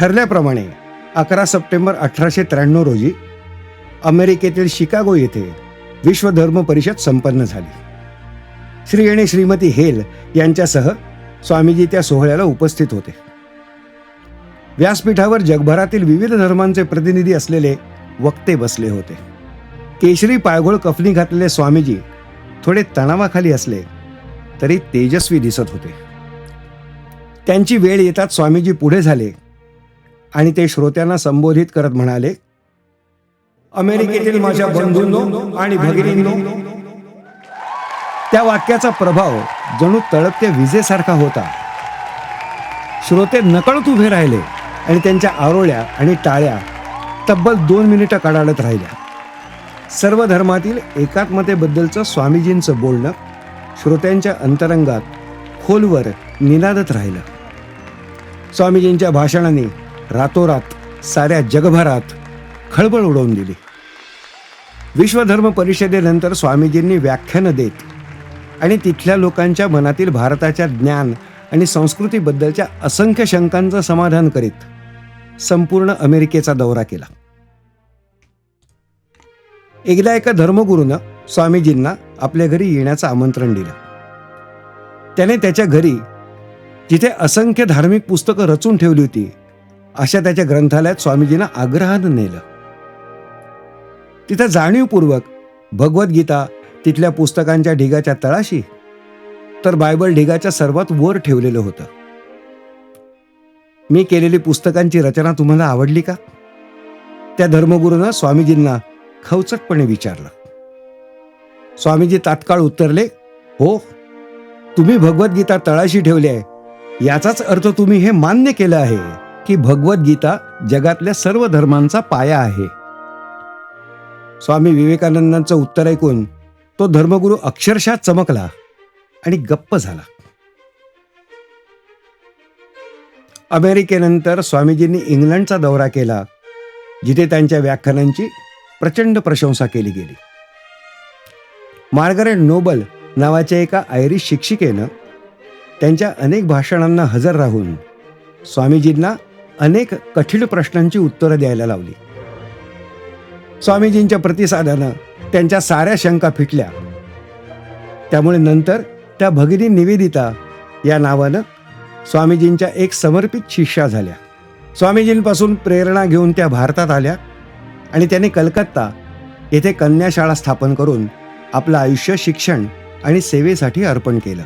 ठरल्याप्रमाणे अकरा सप्टेंबर अठराशे त्र्याण्णव रोजी अमेरिकेतील शिकागो येथे विश्व धर्म परिषद संपन्न झाली. श्री आणि श्रीमती हेल यांच्यासह स्वामीजी त्या सोहळ्याला उपस्थित होते. व्यासपीठावर जगभरातील विविध धर्मांचे प्रतिनिधी असलेले वक्ते बसले होते. केशरी पायघोळ कफनी घातलेले स्वामीजी थोडे तणावाखाली असले तरी तेजस्वी दिसत होते. त्यांची वेळ येतात स्वामीजी पुढे झाले आणि ते श्रोत्यांना संबोधित करत म्हणाले अमेरिकेतील माझ्या बंधूंनो आणि भगिनींनो त्या वाक्याचा प्रभाव जणू तळपत्या विजेसारखा होता. श्रोते नकळत उभे राहिले आणि त्यांच्या आरोळ्या आणि टाळ्या तब्बल दोन मिनिटं कडाडत राहिल्या. सर्व धर्मातील एकात्मतेबद्दलचं स्वामीजींचं बोलणं श्रोत्यांच्या अंतरंगात खोलवर निनादत राहिलं. स्वामीजींच्या भाषणाने रातोरात साऱ्या जगभरात खळबळ उडवून दिली. विश्वधर्म परिषदेनंतर स्वामीजींनी व्याख्यानं देत आणि तिथल्या लोकांच्या मनातील भारताच्या ज्ञान आणि संस्कृतीबद्दलच्या असंख्य शंकांचं समाधान करीत संपूर्ण अमेरिकेचा दौरा केला. एकदा एका धर्मगुरूनं स्वामीजींना आपल्या घरी येण्याचं आमंत्रण दिलं. त्याने त्याच्या घरी जिथे असंख्य धार्मिक पुस्तकं रचून ठेवली होती अशा त्याच्या ग्रंथालयात स्वामीजींना आग्रहानं नेलं. तिथं जाणीवपूर्वक भगवद्गीता तिथल्या पुस्तकांच्या ढिगाच्या तळाशी तर बायबल ढिगाच्या सर्वात वर ठेवलेलं होतं. मी केलेली पुस्तकांची रचना तुम्हाला आवडली का? त्या धर्मगुरूनं स्वामीजींना खवचटपणे विचारलं. स्वामीजी तात्काळ उत्तरले हो तुम्ही भगवद्गीता तळाशी ठेवली आहे. याचाच अर्थ तुम्ही हे मान्य केलं आहे. की भगवद्गीता जगातल्या सर्व धर्मांचा पाया आहे. स्वामी विवेकानंदांचं उत्तर ऐकून तो धर्मगुरू अक्षरशः चमकला आणि गप्प झाला. अमेरिकेनंतर स्वामीजींनी इंग्लंडचा दौरा केला जिथे त्यांच्या व्याख्यानांची प्रचंड प्रशंसा केली गेली. मार्गरेट नोबल नावाच्या एका आयरिश शिक्षिकेनं त्यांच्या अनेक भाषणांना हजर राहून स्वामीजींना अनेक कठीण प्रश्नांची उत्तरं द्यायला लावली. स्वामीजींच्या प्रतिसादानं त्यांच्या साऱ्या शंका फिटल्या. त्यामुळे नंतर त्या भगिनी निवेदिता या नावानं स्वामीजींच्या एक समर्पित शिष्या झाल्या. स्वामीजींपासून प्रेरणा घेऊन त्या भारतात आल्या आणि त्यांनी कलकत्ता येथे कन्याशाळा स्थापन करून आपलं आयुष्य शिक्षण आणि सेवेसाठी अर्पण केलं.